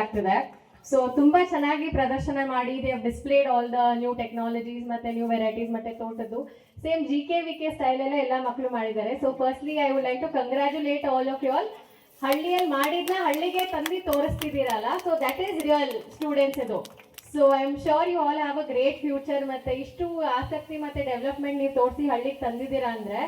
ಆಗ್ತಿದೆ. ಸೊ ತುಂಬಾ ಚೆನ್ನಾಗಿ ಪ್ರದರ್ಶನ ಮಾಡಿ they displayed all the new technologies ಮತ್ತೆ ನ್ಯೂ ವೆರೈಟೀಸ್ ಮತ್ತೆ ತೋಟದ್ದು. Same G K V K ಸ್ಟೈಲಲ್ಲೇ ಎಲ್ಲ ಮಕ್ಕಳು ಮಾಡಿದ್ದಾರೆ. So firstly I would like to congratulate all of you all ಹಳ್ಳಿಯಲ್ಲಿ ಮಾಡಿದ್ನ ಹಳ್ಳಿಗೆ ತಂದು ತೋರಿಸ್ತಿದ್ದೀರಲ್ಲ? So that is real students ಇದು. So I am sure you all have a great future ಮತ್ತೆ ಇಷ್ಟು ಆಸಕ್ತಿ ಮತ್ತೆ ಡೆವಲಪ್ಮೆಂಟ್ ನೀವು ತೋರಿಸಿ ಹಳ್ಳಿಗೆ ತಂದಿದ್ದೀರಾ ಅಂದ್ರೆ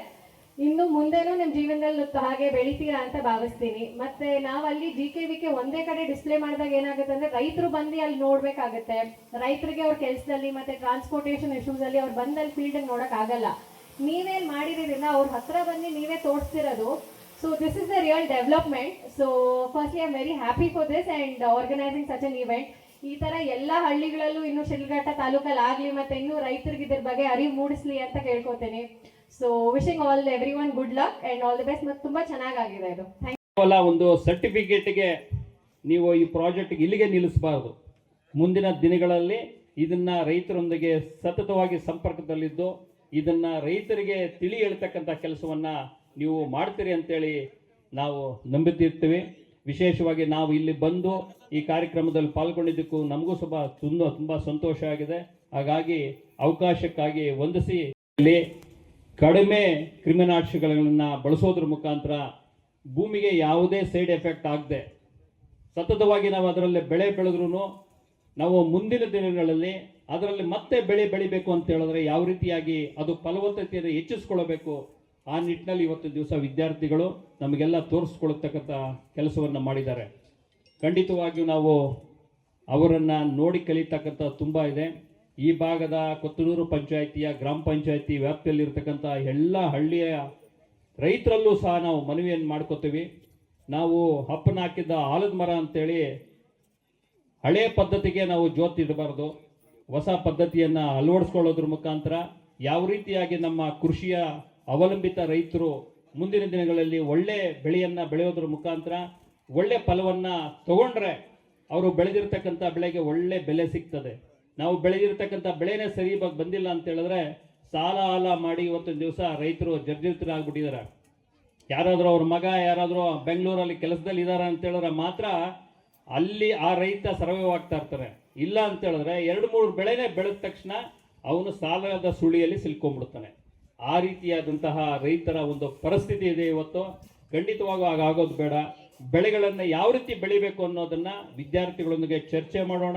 ಇನ್ನು ಮುಂದೆನೂ ನಿಮ್ಮ ಜೀವನದಲ್ಲಿ ಹಾಗೆ ಬೆಳಿತೀರಾ ಅಂತ ಭಾವಿಸ್ತೀನಿ. ಮತ್ತೆ ನಾವು ಅಲ್ಲಿ ಜಿ ಕೆ ವಿ ಕೆ ಒಂದೇ ಕಡೆ ಡಿಸ್ಪ್ಲೇ ಮಾಡಿದಾಗ ಏನಾಗುತ್ತೆ ಅಂದ್ರೆ ರೈತರು ಬಂದು ಅಲ್ಲಿ ನೋಡ್ಬೇಕಾಗತ್ತೆ. ರೈತರಿಗೆ ಅವ್ರ ಕೆಲಸದಲ್ಲಿ ಮತ್ತೆ ಟ್ರಾನ್ಸ್ಪೋರ್ಟೇಷನ್ ಇಶ್ಯೂಸ್ ಅಲ್ಲಿ ಅವ್ರು ಬಂದು ಅಲ್ಲಿ ಫೀಲ್ಡ್ ನೋಡಕ್ ಆಗಲ್ಲ. ನೀವೇನ್ ಮಾಡಿರೋದ್ರಿಂದ ಅವ್ರ ಹತ್ರ ಬಂದು ನೀವೇ ತೋರಿಸ್ತಿರೋದು. So this is the real development so first I am very happy for this and organising such an event ಈ ತರ ಎಲ್ಲ ಹಳ್ಳಿಗಳಲ್ಲೂ ಇನ್ನು ಶಿಲ್ಘಟ್ಟ ತಾಲೂಕಲ್ಲಿ ಆಗ್ಲಿ ಮತ್ತೆ ಇನ್ನೂ ರೈತರಿಗೆ ಇದ್ರ ಬಗ್ಗೆ ಅರಿವು ಮೂಡಿಸ್ಲಿ ಅಂತ ಕೇಳ್ಕೊತೀನಿ. So wishing all everyone good luck and all the best ಮತ್ತೆ ತುಂಬಾ ಚೆನ್ನಾಗಾಗಿದೆ ಇದು. ಥ್ಯಾಂಕ್ ಒಂದು ಸರ್ಟಿಫಿಕೇಟ್ಗೆ ನೀವು ಈ ಪ್ರಾಜೆಕ್ಟ್ ಇಲ್ಲಿಗೆ ನಿಲ್ಲಿಸಬಾರದು. ಮುಂದಿನ ದಿನಗಳಲ್ಲಿ ಇದನ್ನ ರೈತರೊಂದಿಗೆ ಸತತವಾಗಿ ಸಂಪರ್ಕದಲ್ಲಿದ್ದು, ಇದನ್ನ ರೈತರಿಗೆ ತಿಳಿ ಹೇಳ್ತಕ್ಕಂಥ ಕೆಲಸವನ್ನ ನೀವು ಮಾಡ್ತೀರಿ ಅಂತೇಳಿ ನಾವು ನಂಬುತ್ತಿರ್ತೀವಿ. ವಿಶೇಷವಾಗಿ ನಾವು ಇಲ್ಲಿ ಬಂದು ಈ ಕಾರ್ಯಕ್ರಮದಲ್ಲಿ ಪಾಲ್ಗೊಂಡಿದ್ದಕ್ಕೂ ನಮಗೂ ಸ್ವಲ್ಪ ತುಂಬ ತುಂಬ ಸಂತೋಷ ಆಗಿದೆ. ಹಾಗಾಗಿ ಅವಕಾಶಕ್ಕಾಗಿ ವಂದಿಸಿ ಇಲ್ಲಿ ಕಡಿಮೆ ಕ್ರಿಮಿನಾಶಕಗಳನ್ನು ಬಳಸೋದ್ರ ಮುಖಾಂತರ ಭೂಮಿಗೆ ಯಾವುದೇ ಸೈಡ್ ಎಫೆಕ್ಟ್ ಆಗದೆ ಸತತವಾಗಿ ನಾವು ಅದರಲ್ಲಿ ಬೆಳೆ ಬೆಳೆದ್ರೂ ನಾವು ಮುಂದಿನ ದಿನಗಳಲ್ಲಿ ಅದರಲ್ಲಿ ಮತ್ತೆ ಬೆಳೆ ಬೆಳಿಬೇಕು ಅಂತ ಹೇಳಿದ್ರೆ ಯಾವ ರೀತಿಯಾಗಿ ಅದು ಫಲವತ್ತತೆಯನ್ನು ಹೆಚ್ಚಿಸ್ಕೊಳ್ಬೇಕು ಆ ನಿಟ್ಟಿನಲ್ಲಿ ಇವತ್ತು ದಿವಸ ವಿದ್ಯಾರ್ಥಿಗಳು ನಮಗೆಲ್ಲ ತೋರಿಸ್ಕೊಳ್ತಕ್ಕಂಥ ಕೆಲಸವನ್ನು ಮಾಡಿದ್ದಾರೆ. ಖಂಡಿತವಾಗಿಯೂ ನಾವು ಅವರನ್ನು ನೋಡಿ ಕಲಿತಕ್ಕಂಥ ತುಂಬ ಇದೆ. ಈ ಭಾಗದ ಕೊತ್ತನೂರು ಪಂಚಾಯಿತಿಯ ಗ್ರಾಮ ಪಂಚಾಯಿತಿ ವ್ಯಾಪ್ತಿಯಲ್ಲಿರ್ತಕ್ಕಂಥ ಎಲ್ಲ ಹಳ್ಳಿಯ ರೈತರಲ್ಲೂ ಸಹ ನಾವು ಮನವಿಯನ್ನು ಮಾಡ್ಕೋತೀವಿ. ನಾವು ಹಪ್ಪನ ಹಾಕಿದ್ದ ಆಲದ ಮರ ಅಂತೇಳಿ ಹಳೆ ಪದ್ಧತಿಗೆ ನಾವು ಜ್ಯೋತಿ ಇಡಬಾರ್ದು. ಹೊಸ ಪದ್ಧತಿಯನ್ನು ಅಳವಡಿಸ್ಕೊಳ್ಳೋದ್ರ ಮುಖಾಂತರ ಯಾವ ರೀತಿಯಾಗಿ ನಮ್ಮ ಕೃಷಿಯ ಅವಲಂಬಿತ ರೈತರು ಮುಂದಿನ ದಿನಗಳಲ್ಲಿ ಒಳ್ಳೆ ಬೆಳೆಯನ್ನು ಬೆಳೆಯೋದ್ರ ಮುಖಾಂತರ ಒಳ್ಳೆ ಫಲವನ್ನು ತಗೊಂಡ್ರೆ ಅವರು ಬೆಳೆದಿರ್ತಕ್ಕಂಥ ಬೆಳೆಗೆ ಒಳ್ಳೆ ಬೆಲೆ ಸಿಗ್ತದೆ. ನಾವು ಬೆಳೆದಿರ್ತಕ್ಕಂಥ ಬೆಳೆನೇ ಸರಿ ಬಂದಿಲ್ಲ ಅಂತ ಹೇಳಿದ್ರೆ ಸಾಲ ಆಲ ಮಾಡಿ ಇವತ್ತೊಂದು ದಿವಸ ರೈತರು ಜರ್ಜರಿತರಾಗ್ಬಿಟ್ಟಿದ್ದಾರೆ. ಯಾರಾದರೂ ಅವ್ರ ಮಗ, ಯಾರಾದರೂ ಬೆಂಗಳೂರಲ್ಲಿ ಕೆಲಸದಲ್ಲಿ ಇದ್ದಾರೆ ಅಂತ ಹೇಳಿದ್ರೆ ಮಾತ್ರ ಅಲ್ಲಿ ಆ ರೈತ ಸರ್ವೈವ್ ಆಗ್ತಾ ಇರ್ತಾರೆ. ಇಲ್ಲ ಅಂತ ಹೇಳಿದ್ರೆ ಎರಡು ಮೂರು ಬೆಳೆನೇ ಬೆಳೆದ ತಕ್ಷಣ ಅವನು ಸಾಲದ ಸುಳಿಯಲ್ಲಿ ಸಿಲ್ಕೊಂಡ್ಬಿಡ್ತಾನೆ ಆ ರೀತಿಯಾದಂತಹ ರೈತರ ಒಂದು ಪರಿಸ್ಥಿತಿ ಇದೆ ಇವತ್ತು. ಖಂಡಿತವಾಗೂ ಆಗೋದು ಬೇಡ. ಬೆಳೆಗಳನ್ನು ಯಾವ ರೀತಿ ಬೆಳಿಬೇಕು ಅನ್ನೋದನ್ನ ವಿದ್ಯಾರ್ಥಿಗಳೊಂದಿಗೆ ಚರ್ಚೆ ಮಾಡೋಣ.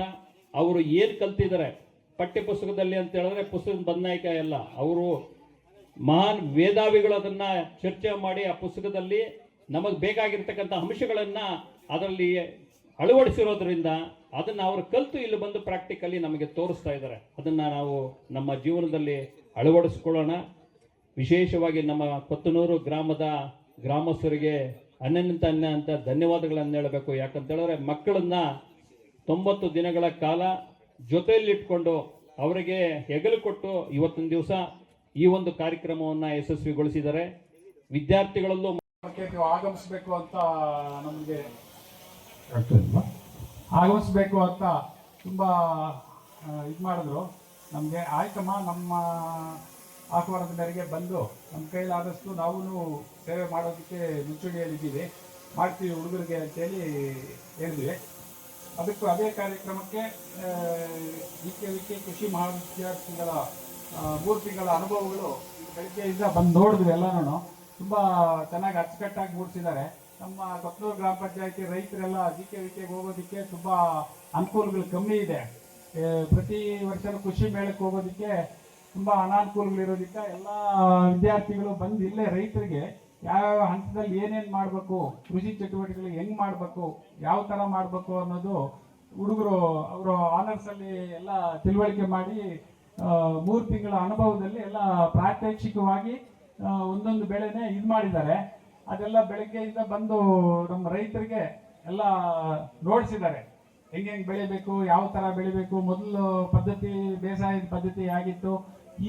ಅವರು ಏನು ಕಲ್ತಿದ್ದಾರೆ? ಪಠ್ಯ ಪುಸ್ತಕದಲ್ಲಿ ಅಂತ ಹೇಳಿದ್ರೆ ಪುಸ್ತಕದ ಬದನಾಯಕ ಎಲ್ಲ. ಅವರು ಮಹಾನ್ ಮೇಧಾವಿಗಳು ಅದನ್ನ ಚರ್ಚೆ ಮಾಡಿ ಆ ಪುಸ್ತಕದಲ್ಲಿ ನಮಗೆ ಬೇಕಾಗಿರ್ತಕ್ಕಂಥ ಅಂಶಗಳನ್ನು ಅದರಲ್ಲಿ ಅಳವಡಿಸಿರೋದ್ರಿಂದ ಅದನ್ನ ಅವರು ಕಲಿತು ಇಲ್ಲಿ ಬಂದು ಪ್ರಾಕ್ಟಿಕಲಿ ನಮಗೆ ತೋರಿಸ್ತಾ ಇದ್ದಾರೆ. ಅದನ್ನ ನಾವು ನಮ್ಮ ಜೀವನದಲ್ಲಿ ಅಳವಡಿಸ್ಕೊಳ್ಳೋಣ. ವಿಶೇಷವಾಗಿ ನಮ್ಮ ಕೊತ್ತನೂರು ಗ್ರಾಮದ ಗ್ರಾಮಸ್ಥರಿಗೆ ಅನ್ಯಂತ ಅನ್ಯ ಅಂತ ಧನ್ಯವಾದಗಳನ್ನು ಹೇಳಬೇಕು. ಯಾಕಂತ ಹೇಳಿದ್ರೆ ಮಕ್ಕಳನ್ನ ತೊಂಬತ್ತು ದಿನಗಳ ಕಾಲ ಜೊತೆಯಲ್ಲಿಟ್ಕೊಂಡು ಅವರಿಗೆ ಹೆಗಲು ಕೊಟ್ಟು ಇವತ್ತಿನ ದಿವಸ ಈ ಒಂದು ಕಾರ್ಯಕ್ರಮವನ್ನು ಯಶಸ್ವಿಗೊಳಿಸಿದ್ದಾರೆ. ವಿದ್ಯಾರ್ಥಿಗಳಲ್ಲೂ ಆಗಮಿಸಬೇಕು ಆಗಮಿಸ್ಬೇಕು ಅಂತ ನಮಗೆ ಆಗಮಿಸಬೇಕು ಅಂತ ತುಂಬ ಇದು ಮಾಡಿದ್ರು. ನಮಗೆ ಆಯ್ತಮ್ಮ ನಮ್ಮ ಆಹ್ವಾನದ ಮೇರೆಗೆ ಬಂದು ನಮ್ಮ ಕೈಲಾದಷ್ಟು ನಾವು ಸೇವೆ ಮಾಡೋದಕ್ಕೆ ಮುಂಚೂಣಿಯಲ್ಲಿದ್ದೀವಿ. ಮಾಡ್ತೀವಿ ಹುಡುಗರಿಗೆ ಅಂತೇಳಿ ಹೇಳಿದ್ವಿ. ಅದಕ್ಕೂ ಅದೇ ಕಾರ್ಯಕ್ರಮಕ್ಕೆ ಡಿ ಕೆ, ವಿ ಕೆ ಕೃಷಿ ಮಹಾವಿದ್ಯಾರ್ಥಿಗಳ ಮೂರು ತಿಂಗಳ ಅನುಭವಗಳು ಬೆಳಗ್ಗೆಯಿಂದ ಬಂದು ನೋಡಿದ್ವಿ ಎಲ್ಲನೂ ತುಂಬ ಚೆನ್ನಾಗಿ ಅಚ್ಚುಕಟ್ಟಾಗಿ ಮೂಡಿಸಿದ್ದಾರೆ. ನಮ್ಮ ಕೊತ್ನೂರು ಗ್ರಾಮ ಪಂಚಾಯತಿ ರೈತರೆಲ್ಲ ಡಿ ಕೆ, ವಿ ಹೋಗೋದಕ್ಕೆ ತುಂಬ ಅನುಕೂಲಗಳು ಕಮ್ಮಿ ಇದೆ. ಪ್ರತಿ ವರ್ಷನೂ ಕೃಷಿ ಮೇಳಕ್ಕೆ ಹೋಗೋದಕ್ಕೆ ತುಂಬ ಅನಾನುಕೂಲಗಳಿರೋದಕ್ಕೆ ಎಲ್ಲ ವಿದ್ಯಾರ್ಥಿಗಳು ಬಂದು ಇಲ್ಲೇ ರೈತರಿಗೆ ಯಾವ್ಯಾವ ಹಂತದಲ್ಲಿ ಏನೇನು ಮಾಡಬೇಕು, ಕೃಷಿ ಚಟುವಟಿಕೆಗಳು ಹೆಂಗ್ ಮಾಡಬೇಕು, ಯಾವ ಥರ ಮಾಡಬೇಕು ಅನ್ನೋದು ಹುಡುಗರು ಅವರು ಆನರ್ಸಲ್ಲಿ ಎಲ್ಲ ತಿಳುವಳಿಕೆ ಮಾಡಿ ಮೂರು ತಿಂಗಳ ಅನುಭವದಲ್ಲಿ ಎಲ್ಲ ಪ್ರಾತ್ಯಕ್ಷಿಕವಾಗಿ ಒಂದೊಂದು ಬೆಳೆನೇ ಇದು ಮಾಡಿದ್ದಾರೆ. ಅದೆಲ್ಲ ಬೆಳಗ್ಗೆಯಿಂದ ಬಂದು ನಮ್ಮ ರೈತರಿಗೆ ಎಲ್ಲ ನೋಡಿಸಿದ್ದಾರೆ. ಹೆಂಗೆ ಹೆಂಗೆ ಬೆಳಿಬೇಕು, ಯಾವ ಥರ ಬೆಳಿಬೇಕು, ಮೊದಲು ಪದ್ಧತಿ, ಬೇಸಾಯದ ಪದ್ಧತಿ ಆಗಿತ್ತು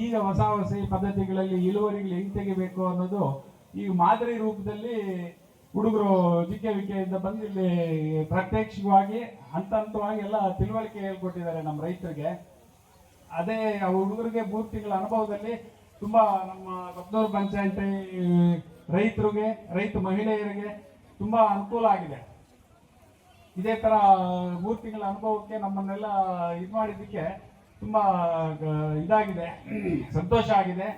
ಈಗ ಹೊಸ ಹೊಸ ಪದ್ಧತಿಗಳಲ್ಲಿ ಇಳುವರಿಗಳು ಹೆಂಗೆ ತೆಗಿಬೇಕು ಅನ್ನೋದು ಈಗ ಮಾದರಿ ರೂಪದಲ್ಲಿ ಹುಡುಗರು ಜಿಕೆ ವಿಕೆಯಿಂದ ಬಂದು ಇಲ್ಲಿ ಪ್ರತ್ಯಕ್ಷವಾಗಿ ಹಂತ ಹಂತವಾಗಿ ಎಲ್ಲ ತಿಳುವಳಿಕೆ ಹೇಳ್ಕೊಟ್ಟಿದ್ದಾರೆ ನಮ್ಮ ರೈತರಿಗೆ. ಅದೇ ಆ ಹುಡುಗರಿಗೆ ಮೂರು ತಿಂಗಳ ಅನುಭವದಲ್ಲಿ ತುಂಬ ನಮ್ಮ ಕೊತ್ತೂರು ಪಂಚಾಯತಿ ರೈತರಿಗೆ, ರೈತ ಮಹಿಳೆಯರಿಗೆ ತುಂಬ ಅನುಕೂಲ ಆಗಿದೆ. ಇದೇ ಥರ ಮೂರು ತಿಂಗಳ ಅನುಭವಕ್ಕೆ ನಮ್ಮನ್ನೆಲ್ಲ ಇದು ಮಾಡಿದ್ದಕ್ಕೆ ತುಂಬ ಇದಾಗಿದೆ, ಸಂತೋಷ ಆಗಿದೆ.